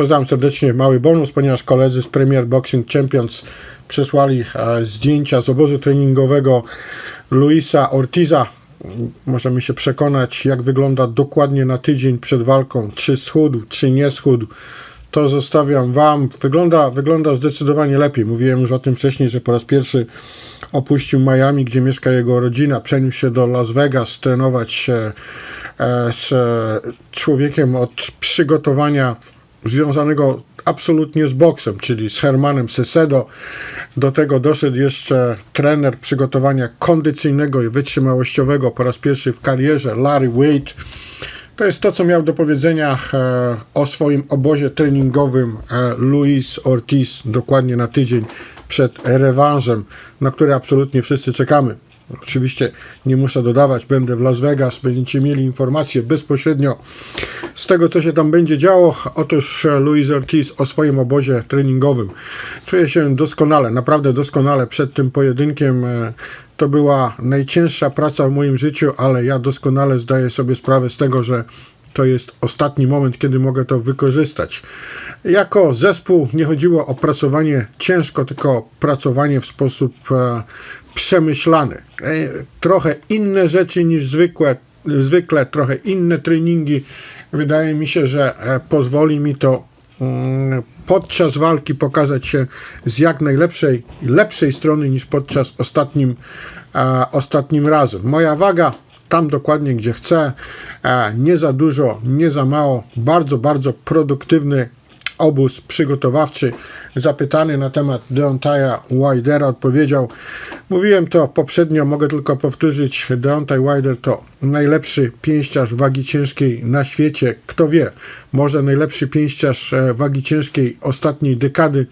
Pozdrawiam serdecznie. Mały bonus, ponieważ koledzy z Premier Boxing Champions przesłali e, zdjęcia z obozu treningowego Luisa Ortiza. Możemy się przekonać, jak wygląda dokładnie na tydzień przed walką. Czy schudł, czy nie schudł. To zostawiam Wam. Wygląda, wygląda zdecydowanie lepiej. Mówiłem już o tym wcześniej, że po raz pierwszy opuścił Miami, gdzie mieszka jego rodzina. Przeniósł się do Las Vegas trenować się e, z człowiekiem od przygotowania związanego absolutnie z boksem, czyli z Hermanem Sesedo. Do tego doszedł jeszcze trener przygotowania kondycyjnego i wytrzymałościowego po raz pierwszy w karierze, Larry Wade. To jest to, co miał do powiedzenia e, o swoim obozie treningowym e, Luis Ortiz dokładnie na tydzień przed rewanżem, na który absolutnie wszyscy czekamy. Oczywiście nie muszę dodawać, będę w Las Vegas, będziecie mieli informacje bezpośrednio z tego, co się tam będzie działo. Otóż e, Luis Ortiz o swoim obozie treningowym. Czuję się doskonale, naprawdę doskonale przed tym pojedynkiem. e, To była najcięższa praca w moim życiu, ale ja doskonale zdaję sobie sprawę z tego, że to jest ostatni moment, kiedy mogę to wykorzystać. Jako zespół nie chodziło o pracowanie ciężko, tylko pracowanie w sposób e, przemyślany. E, trochę inne rzeczy niż zwykłe, zwykle, trochę inne treningi. Wydaje mi się, że e, pozwoli mi to mm, podczas walki pokazać się z jak najlepszej, lepszej strony niż podczas ostatnim, e, ostatnim razem. Moja waga tam dokładnie, gdzie chcę, e, nie za dużo, nie za mało, bardzo, bardzo produktywny obóz przygotowawczy. Zapytany na temat Deontaya Wilder'a odpowiedział, mówiłem to poprzednio, mogę tylko powtórzyć, Deontay Wilder to najlepszy pięściarz wagi ciężkiej na świecie. Kto wie, może najlepszy pięściarz e, wagi ciężkiej ostatniej dekady.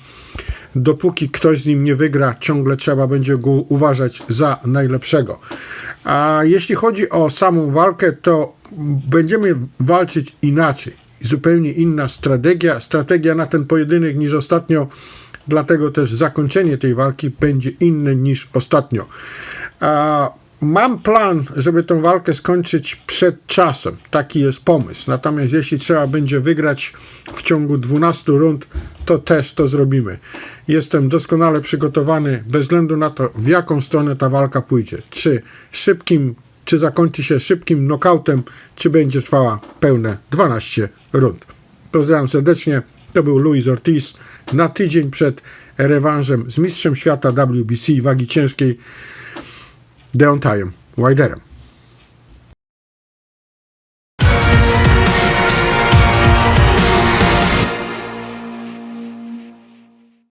Dopóki ktoś z nim nie wygra, ciągle trzeba będzie go uważać za najlepszego. A jeśli chodzi o samą walkę, to będziemy walczyć inaczej zupełnie inna strategia, strategia na ten pojedynek niż ostatnio, dlatego też zakończenie tej walki będzie inne niż ostatnio. A mam plan, żeby tę walkę skończyć przed czasem. Taki jest pomysł. Natomiast jeśli trzeba będzie wygrać w ciągu 12 rund, to też to zrobimy. Jestem doskonale przygotowany, bez względu na to, w jaką stronę ta walka pójdzie. Czy szybkim czy zakończy się szybkim knockoutem, czy będzie trwała pełne 12 rund. Pozdrawiam serdecznie. To był Luis Ortiz na tydzień przed rewanżem z mistrzem świata WBC wagi ciężkiej Deontayem Wilderem.